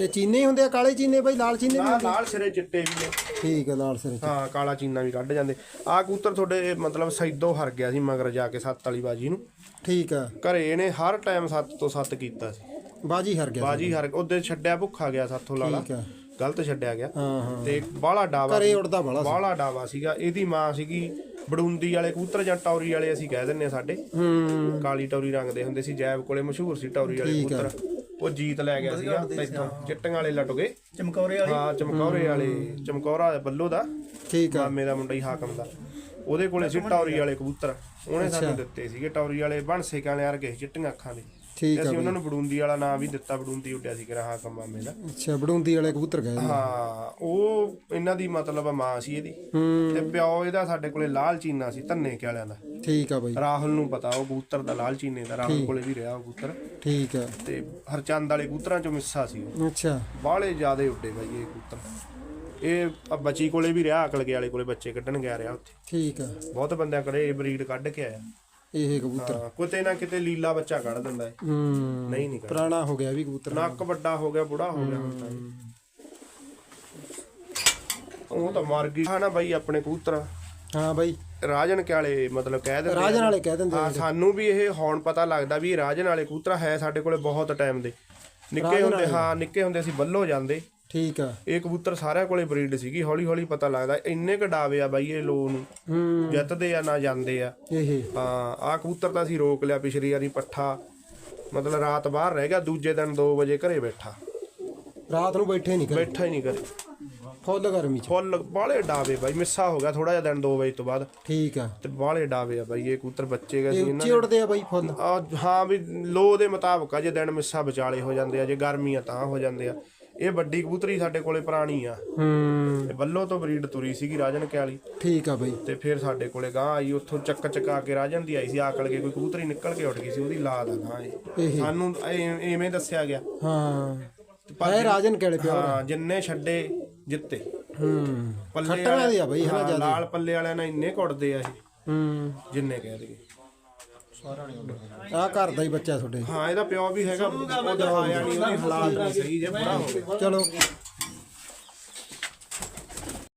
ਇਹ ਚੀਨੇ ਹੀ ਹੁੰਦੇ ਆ ਕਾਲੇ ਚੀਨੇ ਬਾਈ ਲਾਲ ਚੀਨੇ ਵੀ ਨਾ ਲਾਲ ਸਿਰੇ ਚਿੱਟੇ ਵੀ ਨੇ। ਠੀਕ ਆ ਲਾਲ ਸਿਰੇ ਹਾਂ ਕਾਲਾ ਚੀਨਾ ਵੀ ਕੱਢ ਜਾਂਦੇ। ਆ ਕਬੂਤਰ ਤੁਹਾਡੇ ਮਤਲਬ ਸੈਦੋ ਹਰ ਗਿਆ ਸੀ ਮਗਰ ਜਾ ਕੇ ਸੱਤ ਵਾਲੀ ਬਾਜੀ ਨੂੰ। ਠੀਕ ਆ। ਘਰੇ ਇਹਨੇ ਹਰ ਟਾਈਮ 7 ਤੋਂ 7 ਕੀਤਾ ਸੀ। ਬਾਜੀ ਹਰ ਗਿਆ ਬਾਜੀ ਹਰ ਉਹਦੇ ਛੱਡਿਆ ਭੁੱਖਾ ਗਿਆ ਸਾਥੋਂ ਲਾਲਾ। ਠੀਕ ਆ। ਗਲਤ ਛੱਡਿਆ ਗਿਆ। ਹਾਂ ਹਾਂ। ਤੇ ਬਾਹਲਾ ਡਾਵਾ ਘਰੇ ਉੱਡਦਾ ਬਾਲਾ ਸੀ। ਬਾਹਲਾ ਡਾਵਾ ਸੀਗਾ। ਇਹਦੀ ਮਾਂ ਸੀਗੀ ਬੜੂੰਦੀ ਵਾਲੇ ਕਬੂਤਰ ਜਾਂ ਟੌਰੀ ਵਾਲੇ ਅਸੀਂ ਕਹਿ ਦਿੰਨੇ ਆ ਸਾਡੇ। ਹੂੰ। ਕਾਲੀ ਟੌਰੀ ਰੰਗ ਦੇ ਹੁੰਦੇ ਸੀ ਜੈਬ ਕੋਲੇ ਮਸ਼ਹੂਰ ਸੀ ਟੌਰੀ ਵਾਲੇ ਠੀਕ ਆ। ਕਬੂਤਰ। ਉਹ ਜੀਤ ਲੈ ਗਿਆ ਸੀਗਾ ਇੱਥੋਂ ਚਿੱਟੀਆਂ ਵਾਲੇ ਲਟ ਗਏ। ਚਮਕੌਰੇ ਵਾਲੀ? ਹਾਂ ਚਮਕੌਰੇ ਵਾਲੇ ਚਮਕੌਰਾ ਬੱਲੋ ਦਾ ਠੀਕ ਆ। ਮਾਮੇ ਦਾ ਮੁੰਡਾ ਹੀ ਹਾਕਮ ਦਾ। ਉਹਦੇ ਕੋਲੇ ਸੀ ਟੌਰੀ ਵਾਲੇ ਕਬੂਤਰ। ਉਹਨੇ ਸਾਨੂੰ ਦਿੱਤੇ ਸੀਗੇ ਟੌਰੀ ਵਾਲੇ ਬਣਸੇ ਕਾਲੇ ਵਰਗੇ ਚਿੱਟੀਆਂ ਅੱਖਾਂ ਦੇ। ਠੀਕ ਆ ਅਸੀਂ ਉਹਨਾਂ ਨੂੰ ਬੜੂੰਦੀ ਵਾਲਾ ਨਾਮ ਵੀ ਦਿੱਤਾ ਬੜੂੰਦੀ ਉੱਡਿਆ ਸੀ ਕਿ ਹਾਕਮ ਮਾਮੇ ਦਾ ਅੱਛਾ ਬੜੂੰਦੀ ਵਾਲੇ ਕਬੂਤਰ ਗਏ। ਹਾਂ ਉਹ ਇਹਨਾਂ ਦੀ ਮਤਲਬ ਮਾਂ ਸੀ ਇਹਦੀ। ਤੇ ਪਿਓ ਇਹਦਾ ਸਾਡੇ ਕੋਲੇ ਲਾਲ ਚੀਨਾ ਸੀ ਧੰਨੇ ਕੇ ਵਾਲਿਆਂ ਦਾ। ਠੀਕ ਆ ਬਾਈ। ਰਾਹੁਲ ਨੂੰ ਪਤਾ ਉਹ ਕਬੂਤਰ ਦਾ ਲਾਲ ਚੀਨੇ ਦਾ ਰਾਹੁਲ ਕੋਲੇ ਵੀ ਰਿਹਾ ਉਹ ਕਬੂਤਰ। ਠੀਕ ਆ। ਤੇ ਹਰਚੰਦ ਵਾਲੇ ਕਬੂਤਰਾਂ ਚੋਂ ਮਿੱਸਾ ਸੀ ਉਹ। ਅੱਛਾ। ਬਾਹਲੇ ਜ਼ਿਆਦੇ ਉੱਡੇ ਬਾਈ ਇਹ ਕਬੂਤਰ। ਇਹ ਬੱਚੀ ਕੋਲੇ ਵੀ ਰਿਹਾ ਅਕਲ ਕੇ ਵਾਲੇ ਕੋਲੇ ਬੱਚੇ ਕੱਢਣ ਗਿਆ ਰਿਹਾ ਉੱਥੇ। ਠੀਕ ਆ। ਬਹੁਤ ਬੰਦਿਆਂ ਕਰੇ ਇਹ ਬਰੀਡ ਕੱਢ ਕੇ ਆਇਆ। ਇਹ ਕਬੂਤਰ। ਹਾਂ ਕਿਤੇ ਨਾ ਕਿਤੇ ਲੀਲਾ ਬੱਚਾ ਕੱਢ ਦਿੰਦਾ ਹੈ। ਹੂੰ। ਨਹੀਂ ਨਹੀਂ ਪੁਰਾਣਾ ਹੋ ਗਿਆ ਵੀ ਕਬੂਤਰ। ਨੱਕ ਵੱਡਾ ਹੋ ਗਿਆ ਬੁੜਾ ਹੋ ਗਿਆ ਹੁਣ ਤਾਂ ਇਹ। ਉਹ ਤਾਂ ਮਰ ਗਈ। ਹਾਂ ਨਾ ਬਾਈ ਆਪਣੇ ਕਬੂਤਰ। ਹਾਂ ਬਾਈ। ਰਾਜਨ ਕੇ ਵਾਲੇ ਮਤਲਬ ਕਹਿ ਦਿੰਦੇ। ਰਾਜਨ ਵਾਲੇ ਕਹਿ ਦਿੰਦੇ ਹਾਂ ਸਾਨੂੰ ਵੀ ਇਹ ਹੁਣ ਪਤਾ ਲੱਗਦਾ ਵੀ ਇਹ ਰਾਜਨ ਵਾਲੇ ਕਬੂਤਰ ਹੈ ਸਾਡੇ ਕੋਲੇ ਬਹੁਤ ਟਾਈਮ ਦੇ। ਨਿੱਕੇ ਹੁੰਦੇ ਹਾਂ ਨਿੱਕੇ ਹੁੰਦੇ ਅਸੀਂ ਬੱਲੋ ਜਾਂਦੇ। ਠੀਕ ਆ। ਇਹ ਕਬੂਤਰ ਸਾਰਿਆਂ ਕੋਲੇ ਬਰੀਡ ਸੀਗੀ ਹੌਲੀ ਹੌਲੀ ਪਤਾ ਲੱਗਦਾ ਇੰਨੇ ਕ ਡਾਵੇ ਆ ਬਾਈ ਇਹ ਲੋ ਨੂੰ। ਹੂੰ। ਜਿੱਤਦੇ ਆ ਨਾ ਜਾਂਦੇ ਆ। ਇਹ। ਹਾਂ ਆ ਕਬੂਤਰ ਤਾਂ ਅਸੀਂ ਰੋਕ ਲਿਆ ਪਿਛਲੀ ਵਾਰੀ ਪੱਠਾ। ਮਤਲਬ ਰਾਤ ਬਾਹਰ ਰਹਿ ਗਿਆ ਦੂਜੇ ਦਿਨ 2 ਵਜੇ ਘਰੇ ਬੈਠਾ। ਰਾਤ ਨੂੰ ਬੈਠੇ ਨਹੀਂ ਕਰੇ ਬੈਠਾ ਹੀ ਨਹੀਂ ਘਰੇ। ਫੁੱਲ ਗਰਮੀ ਚ। ਫੁੱਲ ਬਾਲੇ ਡਾਵੇ ਬਾਈ ਮਿੱਸਾ ਹੋ ਗਿਆ ਥੋੜਾ ਜਿਹਾ ਦਿਨ 2 ਵਜੇ ਤੋਂ ਬਾਅਦ। ਠੀਕ ਆ। ਤੇ ਬਾਲੇ ਡਾਵੇ ਆ ਬਾਈ ਇਹ ਕਬੂਤਰ ਬੱਚੇ ਗਏ ਸੀ ਇਹ ਇਹਨਾਂ ਉੱਚੇ ਉੱਡਦੇ ਆ ਬਾਈ ਫੁੱਲ। ਆ ਹਾਂ ਵੀ ਲੋ ਦੇ ਮੁਤਾਬਕ ਆ ਜੇ ਦਿਨ ਮਿੱਸਾ ਵਿਚਾਲੇ ਹੋ ਜਾਂਦੇ ਆ ਜੇ ਗਰਮੀ ਆ ਤਾਂ ਹੋ ਜਾਂਦੇ ਆ। ਇਹ ਵੱਡੀ ਕਬੂਤਰੀ ਸਾਡੇ ਕੋਲੇ ਪੁਰਾਣੀ ਆ। ਹੂੰ। ਤੇ ਬੱਲੋ ਤੋਂ ਬਰੀਡ ਤੁਰੀ ਸੀਗੀ ਰਾਜਨ ਕੇ ਵਾਲੀ ਠੀਕ ਆ ਬਾਈ। ਤੇ ਫਿਰ ਸਾਡੇ ਕੋਲੇ ਗਾਂ ਆਈ ਉੱਥੋਂ ਚੱਕ ਚਕਾ ਕੇ ਰਾਜਨ ਦੀ ਆਈ ਸੀ ਆਕਲ ਕੇ ਕੋਈ ਕਬੂਤਰੀ ਨਿਕਲ ਕੇ ਉੱਠ ਗਈ ਸੀ ਉਹਦੀ ਲਾਦ ਆ ਗਾਂ ਇਹ। ਸਾਨੂੰ ਐ- ਐਵੇਂ ਦੱਸਿਆ ਗਿਆ। ਹਾਂ। ਇਹ ਰਾਜਨ ਕਿਹੜੇ ਪਿਆ ਹਾਂ ਜਿੰਨੇ ਛੱਡੇ ਜਿੱਤੇ। ਹੂੰ। ਪੱਲੇ ਦੀ ਆ ਬਈ ਹਨਾ ਹਾਂ, ਜ਼ਿਆਦਾ। ਲਾਲ ਪੱਲੇ ਵਾਲਿਆਂ ਨਾਲ ਇੰਨੇ ਕੁੱਟਦੇ ਆ ਇਹ। ਹੂੰ। ਜਿੰਨੇ ਕਹਿ ਦਈਏ। ਆ ਘਰ ਦਾ ਹੀ ਬੱਚਾ ਤੁਹਾਡੇ। ਹਾਂ ਇਹਦਾ ਪਿਓ ਵੀ ਹੈਗਾ ਉਹ ਦਿਖਾਇਆ ਨਹੀਂ ਉਹਦੀ ਹਾਲਾਤ ਨਹੀਂ ਸਹੀ ਜੇ ਗਿਆ। ਚਲੋ।